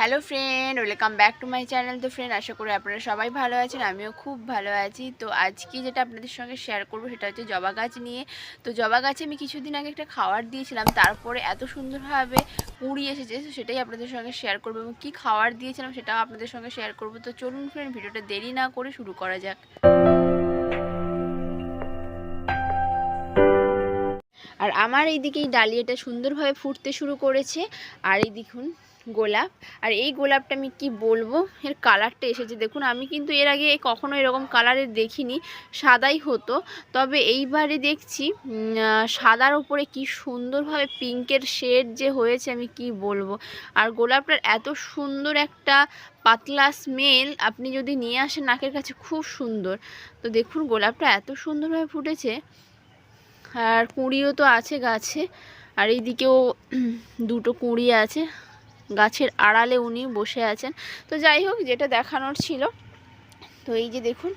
Hello friend welcome back to my channel তো friend আশা করি আপনারা সবাই ভালো আছেন, আমিও খুব ভালো আছি। তো আজকে যেটা আপনাদের সঙ্গে শেয়ার করব সেটা হচ্ছে জবা গাছ নিয়ে। তো জবা গাছে আমি কিছুদিন আগে একটা খাবার দিয়েছিলাম, তারপরে এত সুন্দরভাবে কুড়ি এসেছে, তো সেটাই আপনাদের সঙ্গে শেয়ার করব এবং কী খাবার দিয়েছিলাম সেটাও আপনাদের সঙ্গে শেয়ার করব। তো চলুন ফ্রেন্ড ভিডিওটা দেরি না করে শুরু করা যাক। আর আমার এইদিকে এই ডালিয়াটা সুন্দরভাবে ফুটতে শুরু করেছে। আর এই দেখুন গোলাপ। আর এই গোলাপটা আমি কি বলব? এর কালারটা এসেছে। দেখুন, আমি কিন্তু এর আগে কখনো এরকম কালারের দেখিনি। সাদাই হতো। তবে এইবারে দেখছি সাদার উপরে কি সুন্দরভাবে পিঙ্কের শেড যে হয়েছে, আমি কি বলব? আর গোলাপটার এত সুন্দর একটা পাতলা স্মেল আপনি যদি নিয়ে আসেন, নাকের কাছে খুব সুন্দর। তো দেখুন, গোলাপটা এত সুন্দরভাবে ফুটেছে। আর কুঁড়িও তো আছে গাছে। আর এইদিকেও দুটো কুঁড়ি আছে। গাছের আড়ালে উনি বসে আছেন। তো যাই হোক, যেটা দেখানোর ছিল। তো এই যে দেখুন,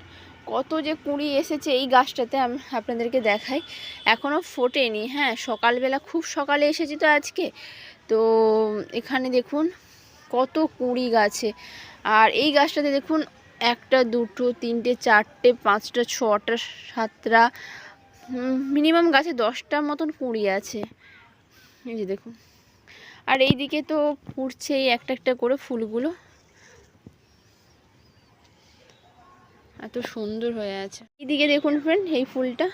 কত যে কুঁড়ি এসেছে এই গাছটাতে আমি আপনাদেরকে দেখাই। এখনও ফোটেনি হ্যাঁ সকালবেলা, খুব সকালে এসেছি তো আজকে। তো এখানে দেখুন, কত কুঁড়ি গাছে। আর এই গাছটাতে দেখুন, একটা, দুটো, তিনটে, চারটে, পাঁচটা, ছটা, সাতটা মিনিমাম গাছে দশটার মতন কুঁড়ি আছে। এই যে দেখুন। আর এই দিকে তো ফুটছে একটা একটা করে ফুলগুলো। এত সুন্দর হয়ে আছে। এইদিকে দেখুন ফ্রেন্ড এই ফুলটা।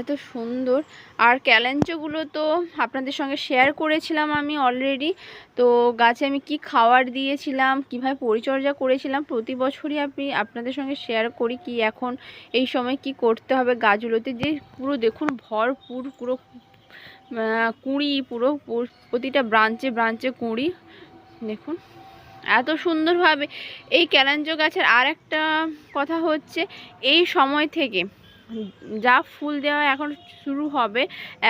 এত সুন্দর। আর ক্যালেঞ্চোগুলো তো আপনাদের সঙ্গে শেয়ার করেছিলাম আমি অলরেডি তো গাছে আমি কি খাবার দিয়েছিলাম, কীভাবে পরিচর্যা করেছিলাম, প্রতি বছরই আপনি আপনাদের সঙ্গে শেয়ার করি কি এখন, এই সময় কি করতে হবে গাছগুলোতে। যে পুরো দেখুন ভরপুর, পুরো কুঁড়ি পুরো প্রতিটা ব্রাঞ্চে ব্রাঞ্চে কুঁড়ি। দেখুন, এত সুন্দরভাবে এই ক্যালাঞ্জো গাছের আর একটা কথা হচ্ছে, এই সময় থেকে যা ফুল দেওয়া এখন শুরু হবে,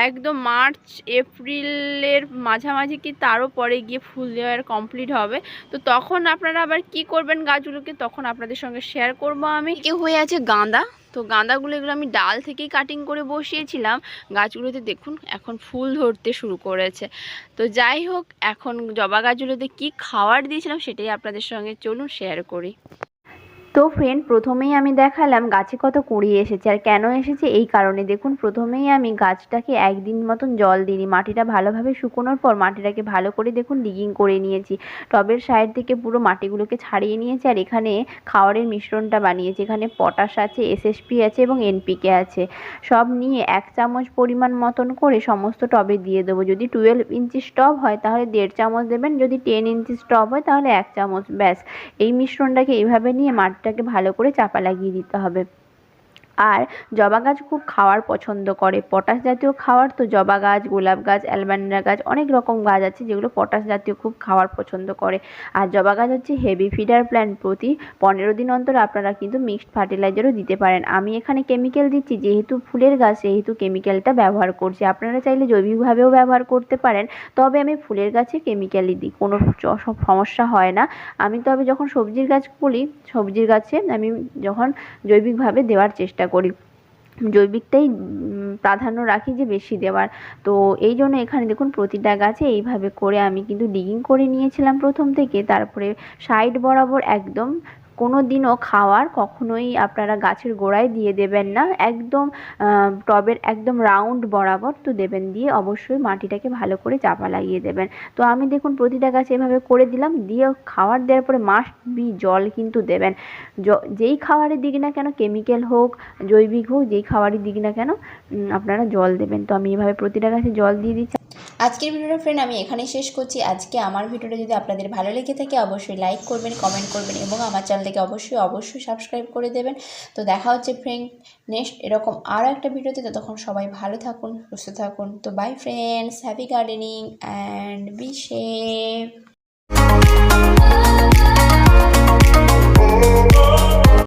একদম মার্চ, এপ্রিলের মাঝামাঝি কি তারও পরে গিয়ে ফুল দেওয়ার কমপ্লিট হবে। তো তখন আপনারা আবার কি করবেন গাছগুলোকে, তখন আপনাদের সঙ্গে শেয়ার করব আমি। কেউ হয়ে আছে গাঁদা। তো গাঁদাগুলো এগুলো আমি ডাল থেকেই কাটিং করে বসিয়েছিলাম। গাছগুলোতে দেখুন, এখন ফুল ধরতে শুরু করেছে। তো যাই হোক, এখন জবা গাছগুলোতে কি খাওয়ার দিয়েছিলাম সেটাই আপনাদের সঙ্গে চলুন শেয়ার করি। তো ফ্রেন্ড প্রথমেই আমি দেখালাম গাছে কত কুড়ি এসেছে আর কেন এসেছে এই কারণে। দেখুন, প্রথমেই আমি গাছটাকে একদিন মতন জল দিইনি। মাটিটা ভালোভাবে শুকোনোর পর মাটিটাকে ভালো করে দেখুন ডিগিং করে নিয়েছি। টবের সাইড থেকে পুরো মাটিগুলোকে ছাড়িয়ে নিয়েছি আর এখানে খাওয়ারের মিশ্রণটা বানিয়েছি। এখানে পটাশ আছে এসএসপি আছে এবং এনপিকে আছে। সব নিয়ে এক চামচ পরিমাণ মতন করে সমস্ত টবে দিয়ে দেবো। যদি টুয়েলভ ইঞ্চি টব হয় তাহলে দেড় চামচ দেবেন। যদি টেন ইঞ্চি টব হয় তাহলে এক চামচ। ব্যাস। এই মিশ্রণটাকে এইভাবে নিয়ে ভালো করে চাপা লাগিয়ে দিতে হবে। আর জবা গাছ খুব খাওয়ার পছন্দ করে। পটাশ জাতীয় খাওয়ার তো জবা গাছ, গোলাপ গাছ, অ্যালবান্ডা গাছ, অনেক রকম গাছ আছে যেগুলো পটাশ জাতীয় খুব খাওয়ার পছন্দ করে। আর জবা গাছ হচ্ছে হেভি ফিডার প্ল্যান্ট। প্রতি পনেরো দিন অন্তর আপনারা কিন্তু মিক্সড ফার্টিলাইজারও দিতে পারেন। আমি এখানে কেমিক্যাল দিচ্ছি, যেহেতু ফুলের গাছ, সেহেতু কেমিক্যালটা ব্যবহার করছি। আপনারা চাইলে জৈবিকভাবেও ব্যবহার করতে পারেন, তবে আমি ফুলের গাছে কেমিক্যালই দিই, কোনো সমস্যা হয় না। আমি তবে যখন সবজির গাছ করি সবজির গাছে আমি যখন জৈবিকভাবে দেওয়ার চেষ্টা করি। জৈবিকটাই প্রাধান্য রাখি যে বেশি দেওয়ার। তো এই জন্য এখানে দেখুন প্রতিটা গাছে এইভাবে করে আমি কিন্তু ডিগিং করে নিয়েছিলাম প্রথম থেকে। তারপরে সাইড বরাবর একদম কোনো দিনও খাওয়ার কখনোই আপনারা গাছের গোড়ায় দিয়ে দেবেন না। একদম টবের একদম রাউন্ড বরাবর তো দেবেন দিয়ে অবশ্যই মাটিটাকে ভালো করে চাপা লাগিয়ে দেবেন। তো আমি দেখুন প্রতিটা গাছে এভাবে করে দিলাম, দিয়ে খাবার দেওয়ার পরে মাস্ট বি জল কিন্তু দেবেন। যেই খাবারের দিক না কেন কেমিক্যাল হোক, জৈবিক হোক, যেই খাবারই দিক না কেন আপনারা জল দেবেন। তো আমি এভাবে প্রতিটা গাছে জল দিয়ে দিচ্ছি। আজকের ভিডিওটা ফ্রেন্ড আমি এখানে শেষ করছি। আজকে আমার ভিডিওটা যদি আপনাদের ভালো লেগে থাকে, অবশ্যই লাইক করবেন কমেন্ট করবেন এবং আমার চ্যানেলটাকে অবশ্যই অবশ্যই সাবস্ক্রাইব করে দেবেন। তো দেখা হচ্ছে ফ্রেন্ড নেক্সট এরকম আরও একটা ভিডিওতে। ততক্ষণ সবাই ভালো থাকুন, সুস্থ থাকুন। তো bye friends happy gardening and be